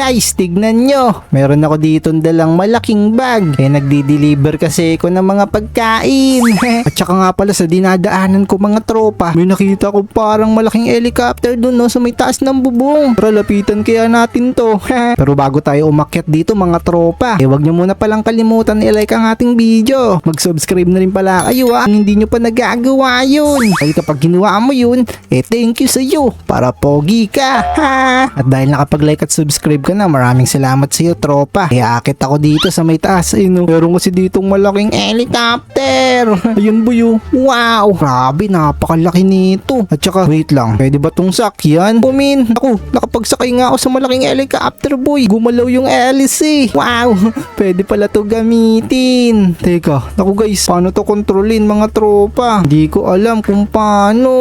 Guys, tignan nyo. Meron ako dito dalang malaking bag. Eh, nagdi-deliver kasi ako ng mga pagkain. At saka nga pala sa dinadaanan ko mga tropa, may nakita ko parang malaking helicopter dun no, sa may taas ng bubong. Tara, lapitan kaya natin to. Pero bago tayo umakyat dito mga tropa, eh wag nyo muna palang kalimutan i-like ang ating video. Mag-subscribe na rin pala kayo ah, kung hindi nyo pa nagagawa yun. Dahil kapag ginawa mo yun, eh thank you sa iyo para pogi ka. Ha? At dahil nakapag-like at subscribe ka na, maraming salamat sa iyo tropa. Kaya akit ako dito sa may taas. Ayun, oh. meron kasi ditong malaking helicopter. Ayun buyo. Wow, grabe, napakalaki nito. At saka, wait lang, pwede ba tong sakyan? Kumin, ako, nakapagsakay nga ako sa malaking helicopter boy. Gumalaw yung hélice. Wow, pwede pala to gamitin. Teka, naku guys, paano to kontrolin mga tropa? Hindi ko alam kung paano.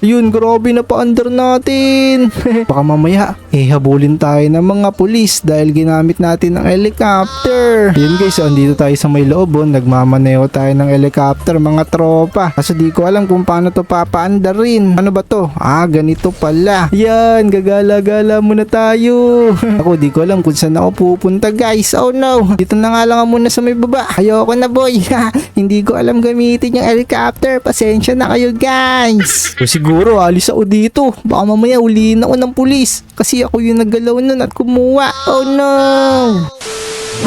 Yun, grabe na pa-under natin. Baka mamaya, eh habulin tayo ng mga pulis dahil ginamit natin ang helicopter. Yun guys, so, andito tayo sa may loob. Oh. Nagmamaneo tayo ng helicopter mga tropa. Kaso di ko alam kung paano to papaandar rin. Ano ba to? Ah, ganito pala. Yan, gagala-gala muna tayo. ako, di ko alam kung saan ako pupunta guys. Oh no, dito na nga lang muna sa may baba. Ayoko na boy. Hindi ko alam gamitin yung helicopter. Pasensya na kayo guys. O siguro, alis ako dito. Baka mamaya ulihin ako ng pulis. Kasi ako yung naggalaw nun at kumuha. Oh no!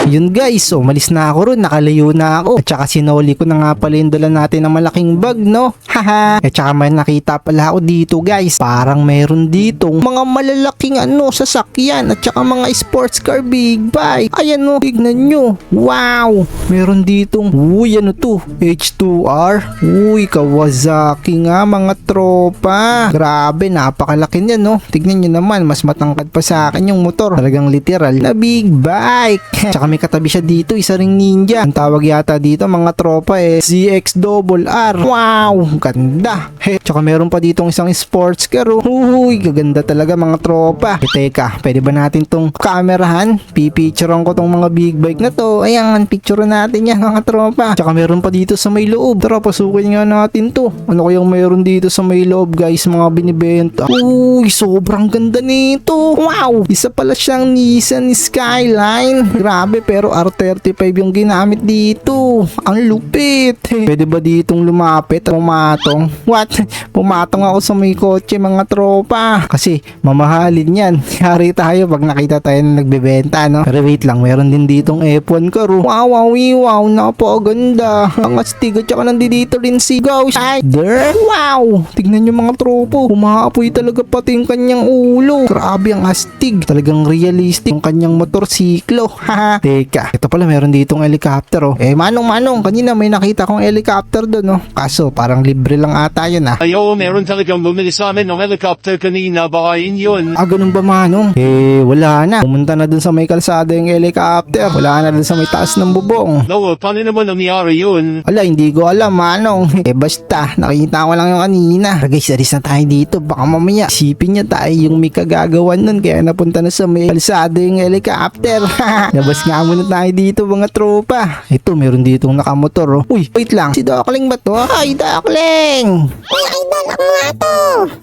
Yun guys, umalis na ako ron, nakalayo na ako. At saka sinoli ko na nga pala yung dala natin ng malaking bag, no? Haha. At saka may nakita pala ako dito guys. Parang meron ditong mga malalaking ano, sasakyan at saka mga sports car big bike. Ayan no, tignan nyo. Wow! Meron ditong, uy ano to? H2R? Uy, Kawasaki nga mga tropa. Grabe, napakalaki niya no. Tignan nyo naman, mas matangkad pa sa akin yung motor. Talagang literal na big bike. Tsaka may katabi siya dito, isa ring ninja. Ang tawag yata dito mga tropa eh, ZX double R. Wow, ganda. He, tsaka meron pa ditong isang sports car. oh. Uy, gaganda talaga mga tropa. E, teka, pwede ba natin tong kamerahan? Pipicturean ko tong mga big bike na to. Ayan, picture natin yan mga tropa. Tsaka meron pa dito sa may loob. Tara, pasukin nga natin to. Ano kayang meron dito sa may loob guys, mga binibenta. Uy, sobrang ganda nito. Wow, isa pala siyang Nissan Skyline. Grabe, pero R35 yung ginamit dito. Ang lupit. Pwede ba ditong lumapit at pumatong? What? Pumatong ako sa may kotse mga tropa. Kasi mamahalin yan. Yari tayo pag nakita tayo na nagbebenta, no? Pero wait lang, meron din ditong F1 car. oh. Wow, wow, wow, napakaganda. Ang astig at saka nandito rin si Ghost Rider. Wow! Tignan nyo mga tropo. Umaapoy talaga pati yung kanyang ulo. Grabe ang astig. Talagang realistic yung kanyang motorsiklo. Haha. Teka, ito pala meron ditong helicopter oh. Eh manong manong, kanina may nakita kong helicopter doon oh. Kaso parang libre lang ata yun ah. Ay oo, meron talagang bumili sa amin ng helicopter kanina, baka yun yun. Ah, ganun ba manong? Eh, wala na. Pumunta na dun sa may kalsada yung helicopter. Wala na dun sa may taas ng bubong. No, paano naman nangyari yun? Ala, hindi ko alam, manong. Eh, basta, nakita ko lang yung kanina. Tara guys, alis na tayo dito. Baka mamaya, isipin niya tayo yung may kagagawan nun. Kaya napunta na sa may kalsada yung helicopter. Labas nga muna tayo dito, mga tropa. Ito, meron ditong nakamotor, oh. Uy, wait lang. Si Dokling ba to? Ay, Dokling! Uy, idol, ako nga to.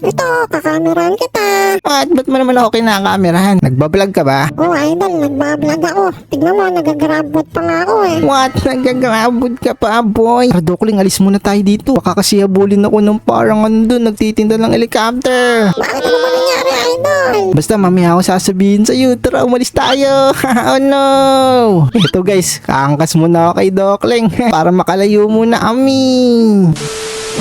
Ito, kakameran kita. At ba't mo naman ako kinakamerahan? Nagbablog ka ba? Oh, idol, nagbablog ako. Tignan mo, nagagrabot pa nga ako eh. What? Nagagrabod ka pa, boy? Tara, Dokling, alis muna tayo dito. Baka kasi habulin ako ng parang andun, nagtitinda ng helicopter. Bakit ano ba nangyari, idol? Basta mamaya ako sasabihin sa'yo, tara umalis tayo. oh no! Ito guys, kaangkas muna ako kay Dokling para makalayo muna kami.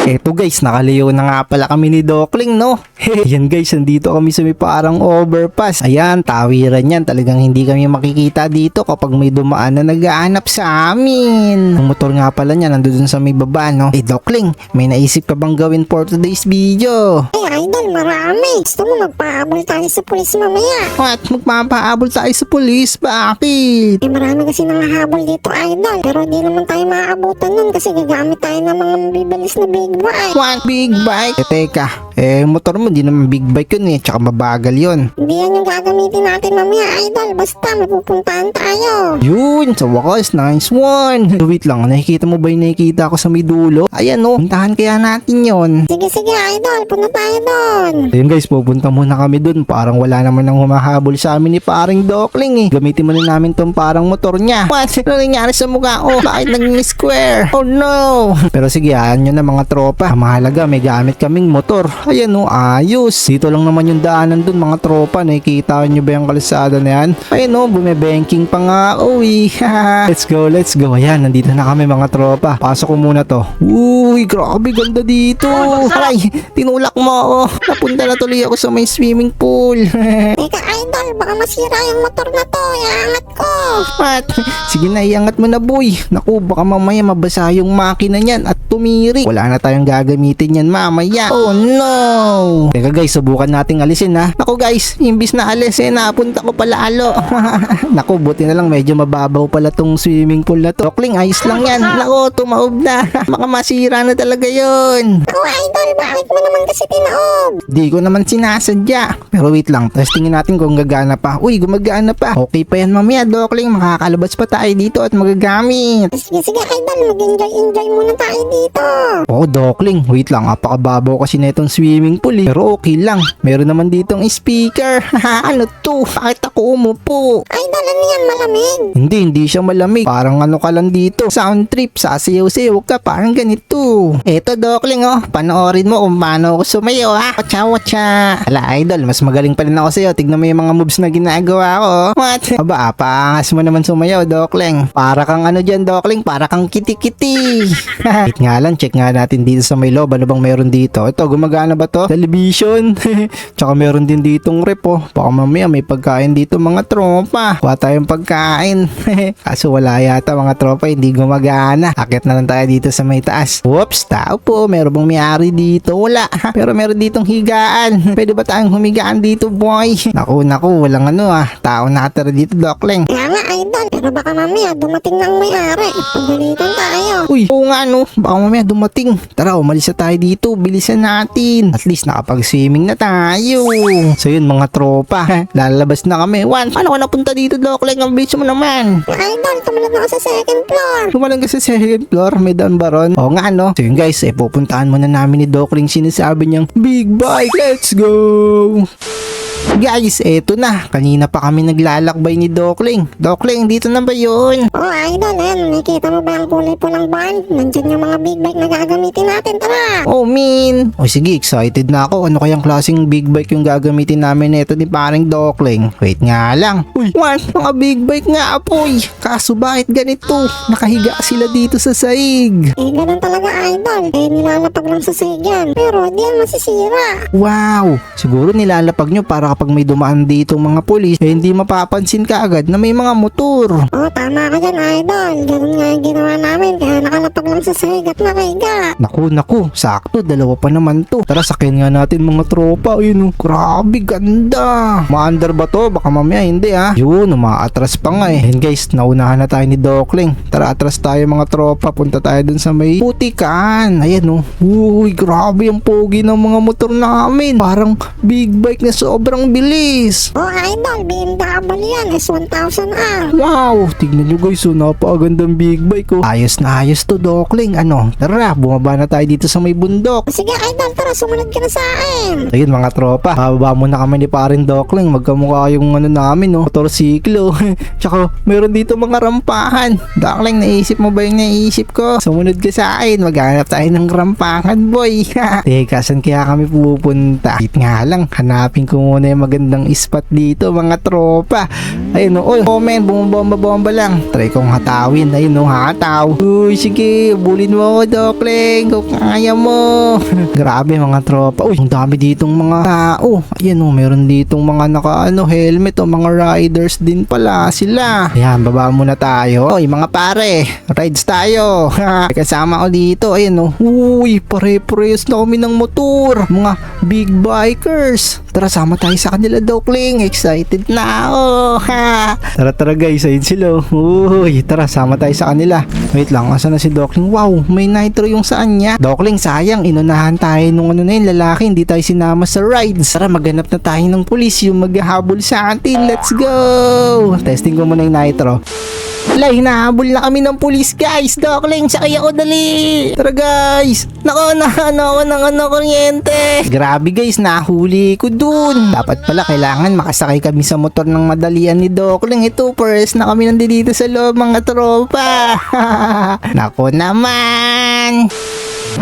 Eto guys, nakalayo na nga pala kami ni Dokling, no? Yan guys, nandito kami sa may parang overpass. Ayan, tawiran yan. Talagang hindi kami makikita dito kapag may dumaan na nag-aanap sa amin. Ang motor nga pala niya, nandun sa may baba, no? Eh, Dokling, may naisip ka bang gawin for today's video? Eh, idol, marami. Gusto mo magpahabol tayo sa pulis mamaya. What? Magpapahabol tayo sa pulis? Bakit? Eh, marami kasi nangahabol dito, idol. Pero di naman tayo maaabutan nun kasi gagamit tayo ng mga mabibilis na big boy. What? Big bike? Eh, teka. Eh, motor mo, di naman big bike yun eh. Tsaka mabagal yun. Hindi yan yung gagamitin natin mamaya, idol. Basta may pupuntahan tayo. Yun, sa wakas, nice one. Wait lang, nakikita mo ba yung nakikita ko sa may dulo? Ayan oh, puntahan kaya natin yon. Sige, sige, idol. Punta tayo doon. Ayun guys, pupunta muna kami dun. Parang wala naman nang humahabol sa amin ni paring Dokling eh. Gamitin muna namin tong parang motor niya. What? Ano nangyari sa mukha ko? Bakit naging square? Oh no! Pero sige, yan nyo na mga tropa. Ang mahalaga, may gamit kaming motor. Ayan o, ayos. Dito lang naman yung daanan dun mga tropa. Nakikita nyo ba yung kalsada na yan? Ayun o, bumebanking pa nga. Uy, let's go, let's go. Ayan, nandito na kami mga tropa. Pasok ko muna to. Uy, grabe, ganda dito. Aray, tinulak mo ako. Napunta na tuloy ako sa may swimming pool. Teka, idol, baka masira yung motor na to. Iangat ko. What? Sige na, iangat mo na boy. Naku, baka mamaya mabasa yung makina niyan at tumiri. Wala na tayong gagamitin yan mamaya. Oh no! Teka guys, subukan nating alisin ha. Naku guys, imbis na alis eh, napunta ko palalo. Naku, buti na lang medyo mababaw pala tong swimming pool na to. Dokling, ayos lang yan. Naku, tumaob na. Baka masira na talaga yon. Ako, idol, bakit mo naman kasi tinaob? Di ko naman sinasadya. Pero wait lang, testingin natin kung gagana pa. Uy, gumagana pa. Okay pa yan mamaya, Dokling. Makakalabas pa tayo dito at magagamit. Sige, sige, idol, mag-enjoy-enjoy muna tayo dito. Oh, Dokling. Wait lang, napakababaw kasi na itong swimming pool eh. Pero okay lang. Meron naman ditong speaker. ano to? Bakit ako umupo? Idol, ano yan, malamig? Hindi, hindi siya malamig. Parang ano ka lang dito. Sound trip, sasayaw-sayaw ka. Parang ganito. Eto, Dokling, oh. Panoorin mo kung paano ako sumayaw, ha? Wacha, wacha. Ala, idol, mas magaling pa rin ako sa'yo. Tignan mo yung mga moves na ginagawa ko. What? Aba, paangas mo naman sumayaw, Dokling. Para kang ano dyan, Dokling. Para kang kiti-kiti. Wait nga lang, check nga natin dito sa may loob. Ano bang meron dito? Ito, gumagana ba to? Television. Tsaka meron din ditong rep, oh. Baka mamaya may pagkain dito mga tropa. Kuha tayong pagkain. Kaso wala yata mga tropa, hindi gumagana. Akit na lang tayo dito sa may taas. Whoops, tao po. Meron bang may-ari dito? Wala. Pero meron ditong higaan. Pwede ba tayong humigaan dito, boy? Naku, naku, walang ano ah. Tao nakatira dito, Dokling. Kaya nga, idol, pero baka mamaya dumating ang may-ari. Pagalitan tayo. Uy, oo nga no. Baka mamaya dumating. Tara, umalis na tayo dito. Bilisan natin. At least nakapag-swimming na tayo. So yun mga tropa. Lalabas na kami. Juan, paano ka napunta dito, Dokling? Ang bilis mo naman. Idol, tumalab ako sa second floor. Lumalang ka sa second floor, may down ba ron? Oo nga no. So yun guys, eh pupuntahan muna namin ni Dokling sinasabi niyang Big bike, let's go! Guys, eto na. Kanina pa kami naglalakbay ni Dokling. Dokling, dito na ba yun? Oh, idol, ayan, nakikita mo ba ang kulay pulang van? Nandyan yung mga big bike na gagamitin natin, tara! Oh, min. O sige, excited na ako. Ano kayang klaseng big bike yung gagamitin namin nito ni paring Dokling? Wait nga lang. Uy, Juan, mga big bike nga, apoy. Kaso bakit ganito? Nakahiga sila dito sa saig. Eh, ganun talaga, idol. Eh, nilalapag lang sa sahigyan. Pero, di yan masisira. Wow! Siguro nilalapag nyo para kapag may dumaan dito mga polis, eh hindi mapapansin ka agad na may mga motor. Oh, tama ka dyan, idol. Ganun nga yung ginawa namin. Kaya nakalapag lang sa sahig at nakahiga. Naku, naku, sakto, dalawa pa naman to. Tara, sakyan nga natin mga tropa. Ayun, oh, grabe, ganda. Maandar ba to? Baka mamaya hindi ah. Yun, umaatras pa nga eh. And guys, naunahan na tayo ni Dokling. Tara, atras tayo mga tropa. Punta tayo dun sa may putikan. Ayan oh. Uy, grabe ang pogi ng mga motor namin. Parang big bike na sobrang bilis. Oh, idol, BMW yan. S1000R. Wow! Tignan nyo guys, oh, napakagandang big bike oh. Ayos na ayos to, Dokling. Ano? Tara, bumaba na tayo dito sa may bundok. Sige, idol, tara, sumunod ka na sa akin. Ayun mga tropa, bababa muna kami ni parin Dokling. Magkamukha yung ano namin, no? Motorsiklo. Tsaka meron dito mga rampahan. Dokling, naisip mo ba yung naisip ko? Sumunod ka sa akin, maghanap tayo ng rampahan, boy. Teka, saan kaya kami pupunta? Wait nga lang, hanapin ko muna yung magandang spot dito, mga tropa. Ayun? Oy, oh man, bumabomba-bomba lang. Try kong hatawin. Ayun, no? Hataw. Uy, sige, bulin mo ako, Dokling. Kung kaya mo. Grabe, mga tropa. Uy, ang dami ditong mga tao. Ayan, oh, meron ditong mga naka, ano, helmet, o mga riders din pala sila. Ayan, baba muna tayo. Oy, mga pare, rides tayo. Kasama ko dito. Ayan, oh. Uy, pare-parehas na kami ng motor. Mga big bikers. Tara, sama tayo sa kanila, Dokling. Excited na ako. Ha. Tara, tara guys. Ayun sila. oh. Uy, tara, sama tayo sa kanila. Wait lang, asa na si Dokling? Wow, may nitro yung saan niya. Dokling, sayang. Inunahan tayo nung ano na yun, lalaki. Hindi tayo sinama sa rides. Tara, maghanap na tayo ng pulis yung maghahabol sa atin. Let's go! Testing ko muna yung nitro. Wala, hinahabol na kami ng pulis guys. Dokling, sakay ako dali. Tara guys. Nako, naano ako ng ano, kuryente. Grabe guys, nahuli ko dun. Dapat pala kailangan makasakay kami sa motor ng madalian ni Dokling. Ito, first na kami nandito sa loob mga tropa. Nako naman.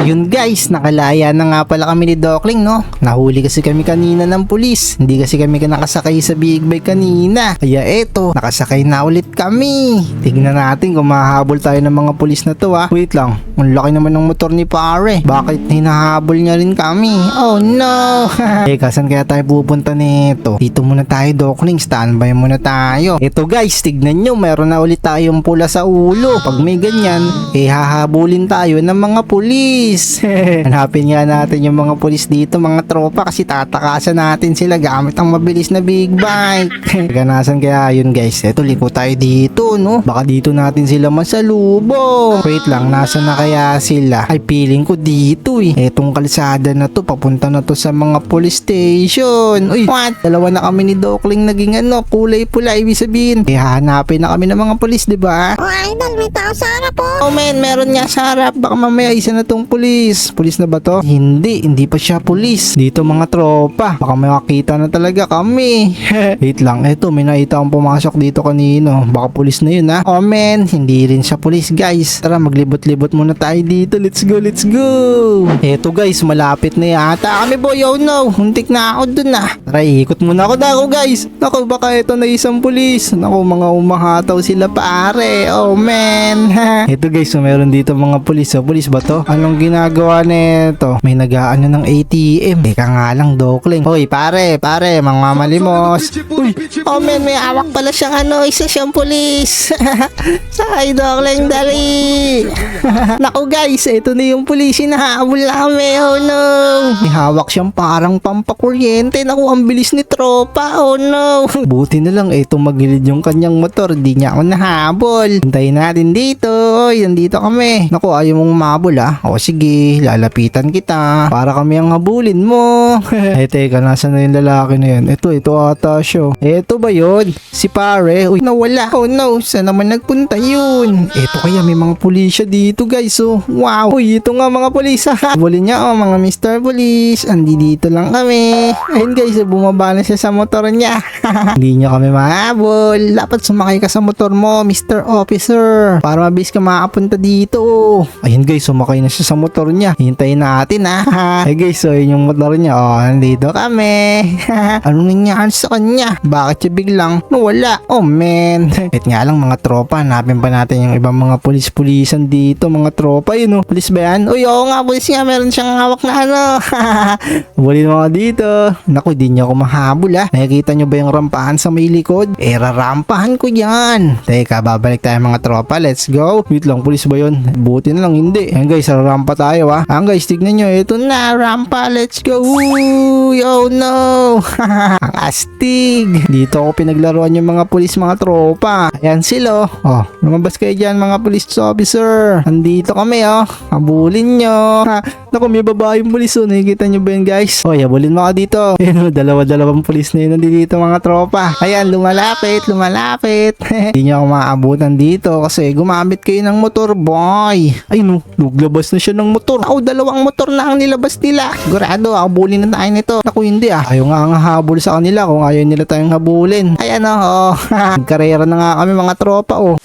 Yun guys, nakalaya na nga pala kami ni Dokling no. Nahuli kasi kami kanina ng pulis. Hindi kasi kami nakasakay sa big bike kanina. Kaya eto, nakasakay na ulit kami. Tignan natin kung mahahabol tayo ng mga pulis na to ha. Wait lang, ang laki naman ng motor ni pare. Bakit hinahabol niya rin kami? Oh no! eh, kasan kaya tayo pupunta nito? Dito muna tayo Dokling, standby muna tayo. Eto guys, tignan nyo, meron na ulit tayong pula sa ulo. Pag may ganyan, eh hahabulin tayo ng mga pulis. Hanapin nga natin yung mga pulis dito, mga tropa, kasi tatakasan natin sila gamit ang mabilis na big bike. Ganasan kaya yun guys. Eto, liko tayo dito, no? Baka dito natin sila masalubong. Wait lang, nasa na kaya sila? Ay, feeling ko dito eh. Etong kalsada na to, papunta na to sa mga police station. Uy, what? Dalawa na kami ni Dokling naging ano, kulay pula, ibig sabihin. Eh, hanapin na kami ng mga pulis, di ba? Oh, idol, may tao sa harap po. Oh man, meron nga sa harap. Baka mamaya isa na tong pulis. Pulis na ba to? Hindi, hindi pa siya pulis. Dito mga tropa. Baka may makita na talaga kami. Wait lang, eto may nakita akong pumasok dito kanino. Baka pulis na yun ha. Oh man, hindi rin siya pulis guys. Tara, maglibot-libot muna tayo dito. Let's go, let's go. Eto guys, malapit na yata kami boy. Oh no, muntik na ako dun ah. Tara, ikot muna ako dako guys. Naku, baka ito na isang pulis. Naku, mga umahataw sila pare. Oh man. Ito guys, so meron dito mga pulis. So, pulis ba to? Anong ginagawa nito? May nagaano ng ATM. Teka nga lang, Dokling. Hoy, pare, pare, mga malimos. Uy, oh man, may awak pala siyang ano, isa siyang pulis. Sakay, Dokling, dali. Naku guys, ito na yung pulis. Hinahabol na kami. Oh no. May hawak siyang parang pampakuryente. Naku, ang bilis ni tropa. Oh no. Buti na lang, ito magilid yung kanyang motor. Di niya ako nahabol. Hintayin natin dito. Oy, nandito kami. Naku, ayaw mong mabol ah. O sige, lalapitan kita. Para kami ang habulin mo. eh, teka, nasa na yung lalaki na yun? Ito, ito ata siya. Ito ba yun? Si pare. Uy, nawala. Oh no, saan naman nagpunta yun? Ito kaya may mga pulisya dito guys. Oh, wow. Uy, ito nga mga pulis. Habulin niya oh, mga Mr. Police. Andi dito lang kami. Ayun guys, bumaba na siya sa motor niya. Hindi niya kami mahabol. Dapat sumakay ka sa motor mo, Mr. Officer. Para mabilis ka makapunta dito. Ayun guys, sumakay na siya sa motor niya. Hintayin natin ha. Ay guys, so yun yung motor niya. Oh, nandito kami. Anong nangyari sa kanya? Bakit siya biglang nawala? Oh man. Wait nga lang mga tropa. Hanapin pa natin yung ibang mga pulis-pulisan dito. Mga tropa yun oh. Pulis ba yan? Uy, oo nga, pulis nga. Meron siyang hawak na ano. Bulin mo nga dito. Naku, di niya ako mahabol ah. Nakikita niyo ba yung rampahan sa may likod? Eh, rarampahan ko yan. Teka, babalik tayo mga tropa. Let's go. Wait lang, pulis ba yun? Buti na lang, hindi. Ayan guys, rarampa tayo ah. Ayan guys, tignan nyo. Ito na, rampa. Let's go. Uy, oh no. Ang astig. Dito ako pinaglaruan yung mga pulis, mga tropa. Ayan sila. Oh, lumabas kayo dyan mga police officer. Andito kami oh. Habulin nyo. Ha, Naku, may babaeng pulis oh. Nakikita nyo ba yun guys? Oh, habulin mo ka dito. Ayan oh, dalawa-dalawang pulis na yun nandito mga tropa. Ayan, lumalapit, lumalapit. Hindi nyo ako maabutan dito kasi gumamit kayo ng motor, boy. Ay no, luglabas na siya ng motor. Ako, dalawang motor na ang nilabas nila. Sigurado, habulin na tayo nito. Naku, hindi ah. Ayaw nga nga habol sa kanila kung ayaw nila tayong habulin. Ayan oh, oh. Karera na nga kami mga tropa oh.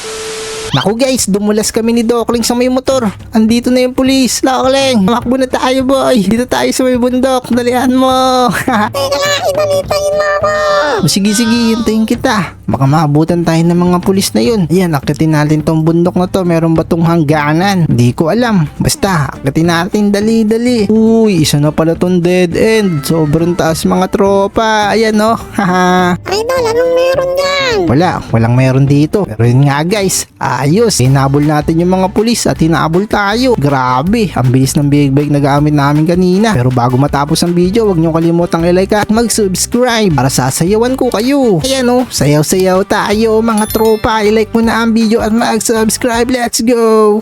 Naku guys, dumulas kami ni Dokling sa may motor. Andito na yung pulis. Dokling, makbo na tayo boy. Dito tayo sa may bundok. Dalihan mo. Teka lang, idol, hintayin mo ako. O, sige sige, hintayin kita. Baka maabutan tayo ng mga pulis na yun. Ayan, akitin natin tong bundok na to. Meron ba tong hangganan? Hindi ko alam. Basta, akitin natin dali dali. Uy, isa na pala tong dead end. Sobrang taas mga tropa. Ayan oh. Haha. Idol, anong meron dyan? Wala, walang meron dito. Pero yun nga guys, ayos. Hinabol natin yung mga pulis at hinabol tayo. Grabe, ang bilis ng big bag na gamit namin kanina. Pero bago matapos ang video, huwag niyo kalimutang i-like at mag-subscribe para sasayawan ko kayo. Ayan o, sayaw-sayaw tayo mga tropa. I-like mo na ang video at mag-subscribe. Let's go!